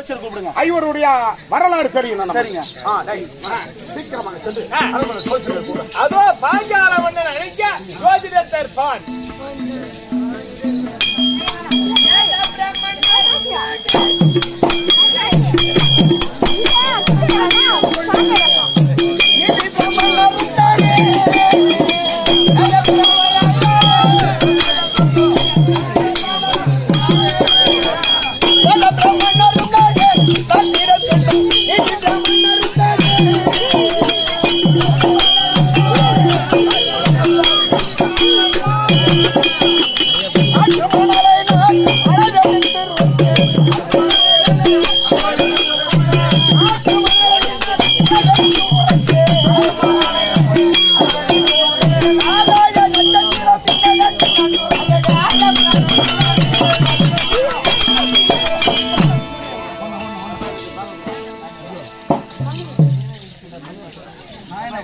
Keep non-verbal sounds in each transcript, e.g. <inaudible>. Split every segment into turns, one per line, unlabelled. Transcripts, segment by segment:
Kosher கூப்பிடுங்க
ஐவருடைய வரலாறு தெரியும்.
சரிங்க.
ஆ, டேய், வா, சீக்கிரமாக சென்று அரண்மனை கோஷரை கூப்பிடு.
அதோ பாஞ்சால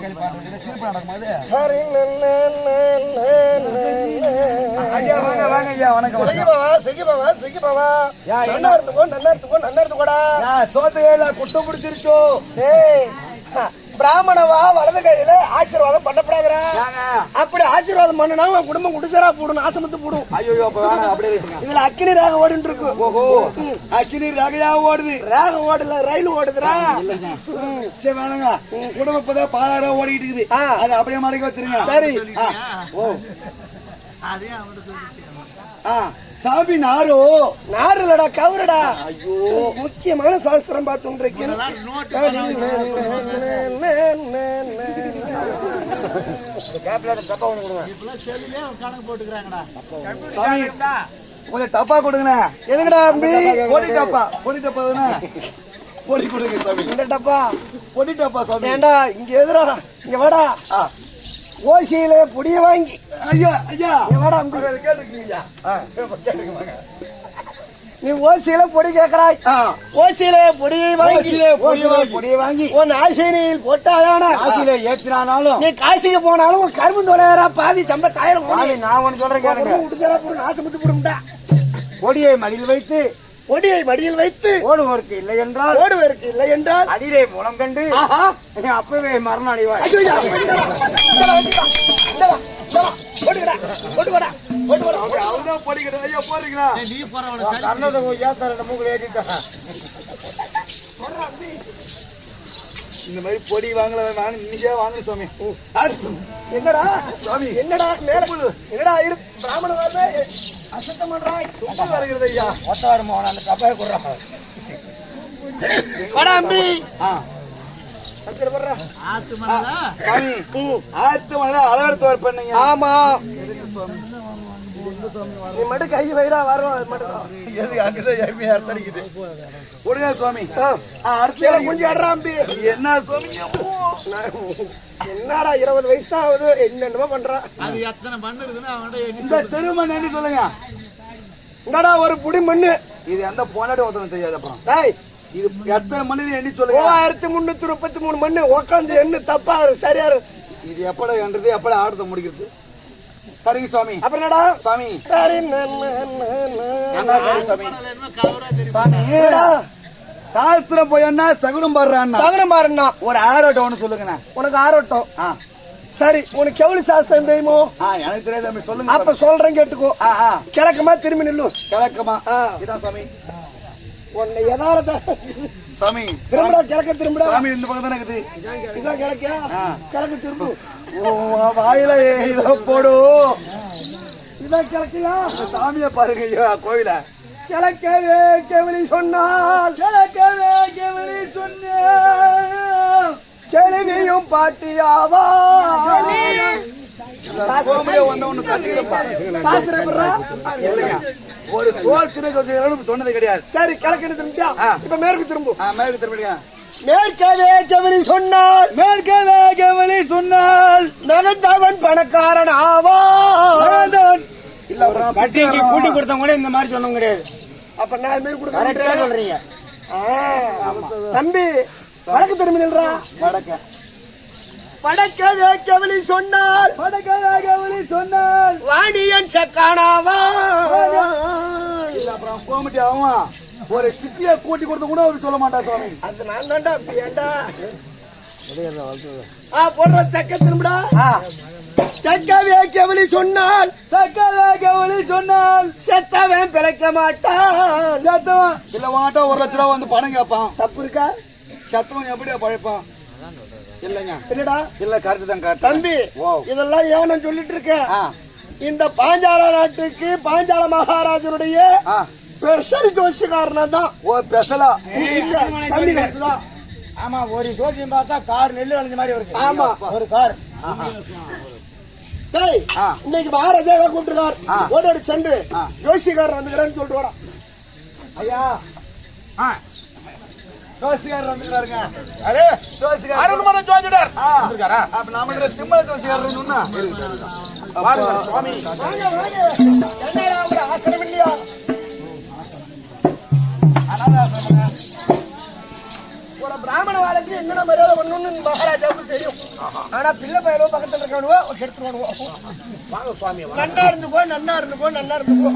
ஜோதிடர் பான்
ஐயா வாங்க வாங்க ஐயா வணக்கம்
சுகிபாவா சுகிபாவா சுகிபாவா நல்லா இருந்துக்கோ நல்லா இருந்துக்கோ நல்லா இருந்துக்கோடா
யா, சோத்தையில குட்டை பிடிச்சிருச்சோ?
டேய் பிராமணவா வலது கையில ஆசீர்வாதம் பண்ணப்படாதடா.
ஏங்க?
அப்படி ஆசீர்வாதம் பண்ணனா உன் குடும்பம் குடிசரா போடும் ஆசமத்து போடும்
ஐயோ அப்ப வேணாம் அப்படியே.
இதுல அக்கினி ராகம் ஓடிட்டு இருக்கு.
ஓஹோ. அக்கினி ரகையா ஓடுது.
ராகம் ஓடல ரயில் ஓடுதுடா.
சரி வேணாங்க. குடும்பம் இப்பதான் பாலாரம் ஓடிட்டு இருக்குது.
ஆ.
அது அப்படியே மடக்கி வச்சிருங்க.
சரி.
ஆ, ஓ. ஆ, சாமி நாரோ?
நாருலடா கவுரடா.
ஐயோ.
முக்கியமான சாஸ்திரம் பார்த்துட்டு
சாமி கொஞ்சம் டப்பா கொடுங்கண்ணே.
எதுக்குடா அம்பி
பொடி டப்பா. பொடி டப்பா தானே? பொடி கொடுங்க சாமி.
இந்த டப்பா.
பொடி டப்பா சாமி.
ஏண்டா இங்க எதிரா இங்க வாடா.
ஆ.
ஓசியில புடிய வாங்கி.
ஐயா ஐயா.
அம்பி?
கேட்டுருக்கீங்க கேட்டுக்குவாங்க
நீ ஓசியில பொடி கேக்குறாய்
ஆ.
ஓசியில பொடியை வாங்கி.
பொடியை வாங்கி.
பொடியை உன் ஆசினியில் போட்டாயான?
காசில ஏத்தினாலும்
நீ காசிக்கு போனாலும் கரும்பு தொலைறா பாதி சம்பத்தாயிரம்
சாமி, நான் ஒண்ணு சொல்றேன்
முடிச்சரா போடு நாசமுத்து போடும்டா.
கொடியை மடியில் வைத்து
பொடியை மடியில் வைத்து
ஓடுவோருக்கு இல்லை என்றால்
ஓடுவதற்கு இல்லை என்றால்
அடியிலே மூலம் கண்டு அப்பவே மரணம் அடைவார்.
இந்தா
மாதிரி பொடி வாங்கல வாங்க நீங்க வாங்க சாமி. அது,
என்னடா?
சாமி.
என்னடா? மேல என்னடா இரு? பிராமண அசத்தம் பண்றாய்
துப்பு வருகிறது ஐயா.
ஒத்தவாடு மோகன் அந்த கப்பாய கொடுறான்.
சாமி ஆத்து மலை அளவெடுத்து வர பண்ணீங்க.
ஆமா. நீ மட்டும் கை வைடா வரும் அது மட்டும்.
எது அங்கதான் எருமையா அர்த்தடிக்குது கொடுங்க சுவாமி.
ஆ.
ஆ, அடுத்து
கீழே குஞ்சு ஆடுறா அம்பி.
என்ன சுவாமி
என்னடா இருபது வயசு தான் ஆகுது என்னென்னமோ பண்றான்
இந்த திருமணம் என்ன சொல்லுங்க.
என்னடா ஒரு புடி மண்ணு.
இது எந்த போனாடி ஒருத்தனும் தெரியாது அப்புறம்.
டேய்.
இது எத்தனை மணி எண்ணி சொல்லுங்க.
மூவாயிரத்தி முன்னூத்தி முப்பத்தி மூணு மண்ணு. உக்காந்து எண்ணு தப்பா சரியா.
இது எப்பட என்றது எப்பட ஆடுறத முடிக்கிறது? சரிங்க சுவாமி.
அப்புறம் என்னடா?
சாமி.
என்னடா?
சாஸ்திரம் போயன்னா சகுனம் பாடுறான்னா
சகனம் பாருண்ணா
ஒரு ஆரோட்டம் ஒண்ணு சொல்லுங்கண்ணா.
உனக்கு ஆரோட்டம்.
ஆ.
சரி உனக்கு எவ்வளவு சாஸ்திரம் தெரியுமோ?
ஆ எனக்கு தெரியாது சாமி சொல்லுங்க
அப்ப சொல்றேன் கேட்டுக்கோ.
ஆ ஆ.
கிழக்கமா திரும்பி நில்லு.
கிழக்கமா.
ஆ.
இதான் சாமி
உன்னை எதாரத
சாமி
திரும்படா கிழக்க திரும்படா.
சாமி இந்த பக்கம் தானே இருக்குது.
இதான் கிழக்கா? கிழக்கு திரும்பு.
வாயில இத போடு.
இதான் கிழக்கியா?
சாமியை பாருங்க ஐயா கோவில.
கிழக்கவே கெவலி சொன்னால்.
கிழக்கவே கெவலி சொன்ன
செழுவியும் பாட்டியாவா?
கோவிலே வந்த ஒண்ணு கத்துக்கிறப்பா
சாஸ்திரம்?
இல்லைங்க. ஒரு சோல் திரு சொன்னது கிடையாது.
சரி கிழக்கு திரும்பியா. இப்ப மேற்கு திரும்பு.
ஆ, மேற்கு திரும்பிடுங்க.
மேற்கவே கெவலி சொன்னால்
மேற்கவே கெவலி சொன்னால்
நகர்ந்தவன் பணக்காரன் ஆவா
வேந்தன். இல்ல
கட்டிக்கு கூட்டி கொடுத்தவங்க கூட இந்த மாதிரி சொன்னவங்க கிடையாது.
அப்ப நான் மேல் கொடுக்க
சொல்றீங்க.
தம்பி வடக்கு திரும்பி நில்றா.
வடக்க.
வடக்கவே கெவலி சொன்னால்
வடக்கவே கெவலி சொன்னால்
வாணியன். சக்கானாவா
இல்ல அப்புறம் கோமிட்டி ஆகும் ஒரு சிட்டியை கூட்டி கொடுத்து கூட அவர் சொல்ல மாட்டா சுவாமி.
அது நான் தான்டா அப்படி ஏன்டா? ஆ போடுற தக்க திரும்படா.
ஆ,
தக்கவே கவலி சொன்னால்
தக்கவே கவலி சொன்னால்
செத்தவன் பிழைக்க மாட்டான்.
சத்தவன். இல்ல வாட்டா ஒரு லட்ச ரூபா வந்து பணம் கேட்பான்.
தப்பு இருக்கா?
சத்தவன் எப்படியா பழைப்பான்? இல்லைங்க
இல்லடா
இல்ல கரெக்ட் தான் கரெக்ட்
தம்பி
ஓ.
இதெல்லாம் ஏன் நான் சொல்லிட்டு இருக்கேன் இந்த பாஞ்சால நாட்டுக்கு பாஞ்சால மகாராஜனுடைய ஸ்பெஷல் ஜோசிக்காரனா தான்
ஓ பெசலா
இல்ல, தம்பி கருத்துதான்.
ஆமா ஒரு ஜோசியம் பார்த்தா கார் நெல்லு வளைஞ்ச மாதிரி இருக்கு
ஆமா.
ஒரு கார்
டேய். இன்னைக்கு மகாராஜா கூப்பிட்டுருக்கார்
ஆ.
ஓடோடி சென்று
ஆ.
ஜோசிக்காரர் வந்துக்கிறேன்னு சொல்லிட்டு
ஐயா
ஆ.
ஜோசிகாரர் வந்துக்கிறாருங்க
அரே
ஜோசிகாரர்
அருண்மன ஜோதிடர். வந்திருக்காரா?
அப்ப நாம திம்மல ஜோசிகாரர்னா
பாருங்க சுவாமி.
வாங்க வாங்க. என்னடா ஒரு ஆசனம் இல்லையா? ஒரு பிராமண வாழ்க்கை என்னென்ன மரியாதை பண்ணணும்னு மகாராஜாவுக்கு தெரியும். ஆனா பிள்ளை பையனோ பக்கத்துல இருக்கவனுவோ எடுத்துருவானுவோ
வாங்க சுவாமி
நன்னா இருந்து போ நன்னா இருந்து போ நன்னா இருந்து போ.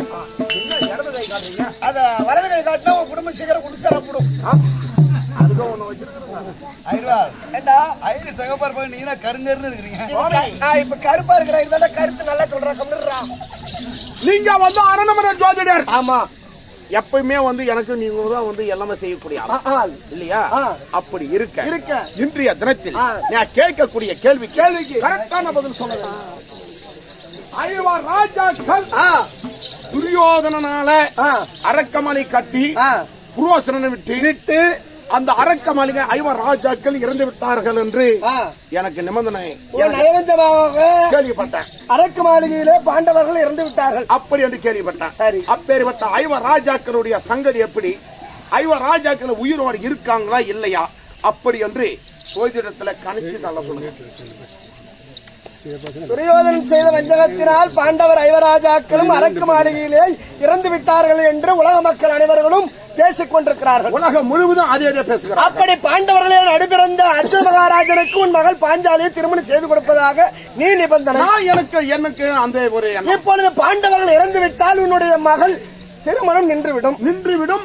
என்ன இடது கை காட்டுறீங்க?
அத வலது கை காட்டினா உன் குடும்ப சீக்கிரம் குடிசார
ஐரா
ஏண்டா?
ஐரி சகப்பார் போய் நீங்க கருங்கருன்னு இருக்கிறீங்க.
நான் இப்ப கருப்பா இருக்கிற கருத்து நல்லா சொல்றேன் கம்மிடுறா
நீங்க வந்து அரண்மனை ஜோதிடர்.
ஆமா.
எப்பயுமே வந்து எனக்கு நீங்க தான் வந்து எல்லாமே செய்யக்கூடிய. இல்லையா. அப்படி இருக்க.
இருக்க.
இன்றைய தினத்தில். நான் கேட்கக்கூடிய கேள்வி கேள்விக்கு. கரெக்டான பதில் சொல்லுங்க. ஐவா ராஜாக்கள்
ஆ,
அரக்கமலை கட்டி. புரோசனனை விட்டு விட்டு அந்த அரக்கமலிக ஐவர் ராஜாக்கள் இறந்து விட்டார்கள் என்று. எனக்கு நிபந்தனை. கேள்விப்பட்டேன்.
அரக்கு மாளிகையிலே பாண்டவர்கள் இறந்து விட்டார்கள்.
அப்படி என்று கேள்விப்பட்டேன்.
சரி.
அப்பேற்பட்ட ஐவர் ராஜாக்களுடைய சங்கதி எப்படி? ஐவர் ராஜாக்கள் உயிரோடு இருக்காங்களா இல்லையா? அப்படி என்று சோதிடத்துல கணிச்சு நல்ல சொல்லுங்க.
துரியோதனன் செய்த வஞ்சகத்தினால் பாண்டவர் ஐவராஜாக்களும் அரக்கு மாளிகையிலே இறந்து விட்டார்கள் என்று உலக மக்கள் அனைவர்களும் பேசிக் கொண்டிருக்கிறார்கள்.
உலகம் முழுவதும் அதே பேசுகிறார்
அப்படி பாண்டவர்களே நடுபிறந்த அர்ஜுன மகாராஜனுக்கு உன் மகள் பாஞ்சாலியை திருமணம் செய்து கொடுப்பதாக நீ நிபந்தனை.
எனக்கு எனக்கு அந்த ஒரு
இப்பொழுது பாண்டவர்கள் இறந்து விட்டால் உன்னுடைய மகள் திருமணம் நின்றுவிடும்.
நின்றுவிடும்.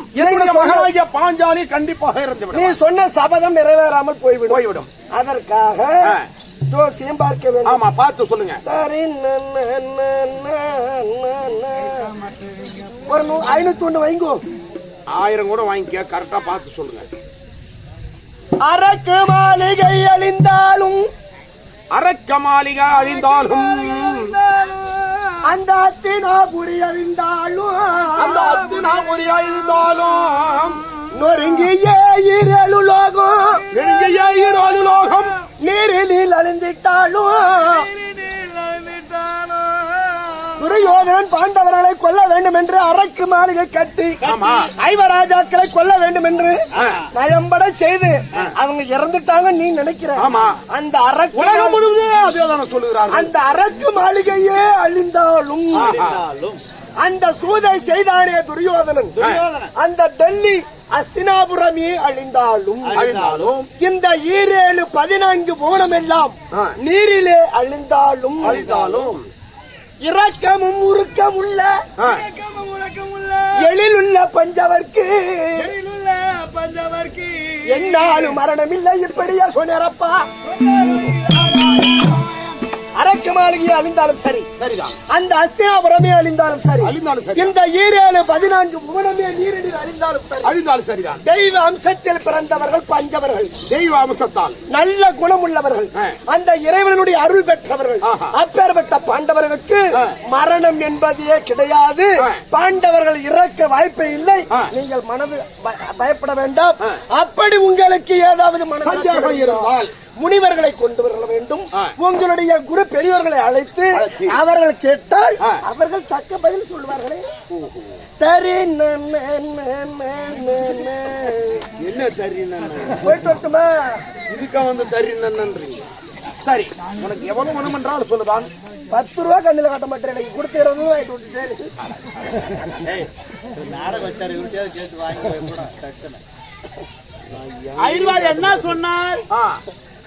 மகனாகிய பாஞ்சாலி கண்டிப்பாக இறந்து
நீ சொன்ன சபதம் நிறைவேறாமல் போய்விடும்.
போய்விடும்.
அதற்காக. ஜோசியம் பார்க்க வேண்டும்
ஆமா பார்த்து சொல்லுங்க.
சரி. ஒரு நூ- ஐநூத்தி ஒண்ணு வைங்கோ
ஆயிரம் கூட வாங்கிக்க கரெக்டா பார்த்து சொல்லுங்க.
அரக்கு மாளிகை அழிந்தாலும்
அரக்க மாளிகை அழிந்தாலும்
அந்த அத்தினாபுரி அழிந்தாலும்
அந்த அத்தினாபுரி அழிந்தாலும்
நொறுங்கிய இரலு லோகம்
நெருங்கிய
நீரில் அழிந்திட்டாலும் துரியோதனன் பாண்டவர்களை கொல்ல வேண்டும் என்று அரக்கு மாளிகை கட்டி. ஐவராஜாக்களை கொல்ல வேண்டும் என்று. நயம்பட செய்து அவங்க இறந்துட்டாங்க நீ நினைக்கிற. அந்த அரக்கு
உலகம் முழுவதும்
அந்த அரக்கு மாளிகையே அழிந்தாலும் அந்த சூதை செய்தானே துரியோதனன். அந்த டெல்லி அஸ்தினாபுரமே அழிந்தாலும்
அழிந்தாலும்
இந்த ஈரேழு பதினான்கு புவனம் எல்லாம். நீரிலே அழிந்தாலும்
அழிந்தாலும்
இரக்கமும் உருக்கம் உள்ள. எழிலுள்ள பஞ்சவர்க்கு என்னாலும் மரணம் இல்லை இப்படியா சொன்னப்பா அழிந்தாலும் சரி.
சரிதான்.
அந்த அஸ்தினாபுரமே அழிந்தாலும் சரி.
அழிந்தாலும் சரி
இந்த ஈரேழு பதினான்கு புவனமே நீரில் அழிந்தாலும் சரி.
அழிந்தாலும் சரிதான்.
தெய்வ அம்சத்தில் பிறந்தவர்கள் பஞ்சவர்கள்.
தெய்வ அம்சத்தால்.
நல்ல குணம் உள்ளவர்கள். அந்த இறைவனுடைய அருள் பெற்றவர்கள். அப்பேற்பட்ட பாண்டவர்களுக்கு. மரணம் என்பதே கிடையாது. பாண்டவர்கள் இறக்க வாய்ப்பே இல்லை. நீங்கள் மனது பயப்பட வேண்டாம். அப்படி உங்களுக்கு ஏதாவது மன
சந்தேகம் இருந்தால்
முனிவர்களை கொண்டு வர வேண்டும். உங்களுடைய குரு பெரியவர்களை அழைத்து
அழைத்து.
அவர்கள் கேட்டால்
ஆ.
அவர்கள் தக்க பதில் சொல்வார்களே. தரி.
என்ன தரி
போயிட்டு வரட்டுமா?
இதுக்கா வந்து தரி நன்றீங்க. சரி உனக்கு எவ்வளவு வேணும் என்றால் சொல்லுதான்.
பத்து ரூபா கண்ணில் கட்ட மாட்டேன். எனக்கு கொடுத்து இருபது ரூபாய் ஆயிட்டு விட்டுட்டேன்
ஐயர்வாள் என்ன சொன்னார்?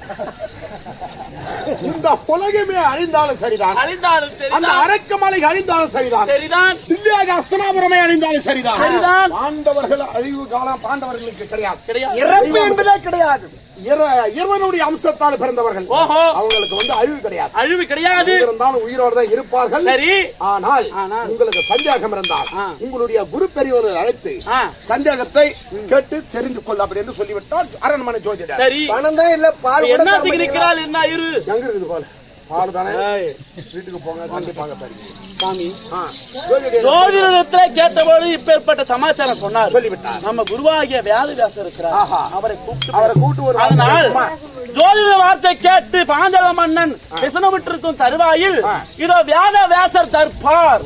<laughs>
இந்த உலகமே அழிந்தாலும் சரிதான்.
அழிந்தாலும்
அந்த
சரிதான்
அரக்கமலை அழிந்தாலும் சரிதான்.
சரிதான்.
திவ்யாக அஸ்தனாபுரமே அழிந்தாலும் சரிதான்.
சரிதான்.
பாண்டவர்கள் அழிவு காலம் பாண்டவர்களுக்கு கிடையாது.
கிடையாது.
இறப்பு என்பதே கிடையாது.
இறைவனுடைய அம்சத்தால் பிறந்தவர்கள். அவங்களுக்கு வந்து அழிவு கிடையாது.
அழிவு கிடையாது.
இருந்தாலும் உயிரோடு தான் இருப்பார்கள்.
சரி.
ஆனால். உங்களுக்கு சந்தேகம் இருந்தால். உங்களுடைய குரு பெரியவர்கள் அழைத்து. சந்தேகத்தை கேட்டு தெரிந்து கொள் அப்படி என்று சொல்லிவிட்டால் அரண்மனை ஜோதிடர்.
சரி.
பணம் தான் இல்ல பால்
என்ன? திகிரிக்கிறாள் என்ன இரு?
எங்க இருக்குது போல? பால் தானே வீட்டுக்கு போங்க கண்டிப்பாக பாருங்க
சாமி. ஜோதிடத்துல கேட்டபோது இப்பேற்பட்ட சமாச்சாரம் சொன்னார்.
சொல்லிவிட்டார்.
நம்ம குருவாகிய வியாதிதாசர் இருக்கிறார். அவரை கூப்பிட்டு
அவரை கூட்டு ஒரு
அதனால் ஜோதிட வார்த்தை கேட்டு பாஞ்சல மன்னன் விசனவிட்டிருக்கும் தருவாயில். இதோ வியாத வியாசர் தற்பார்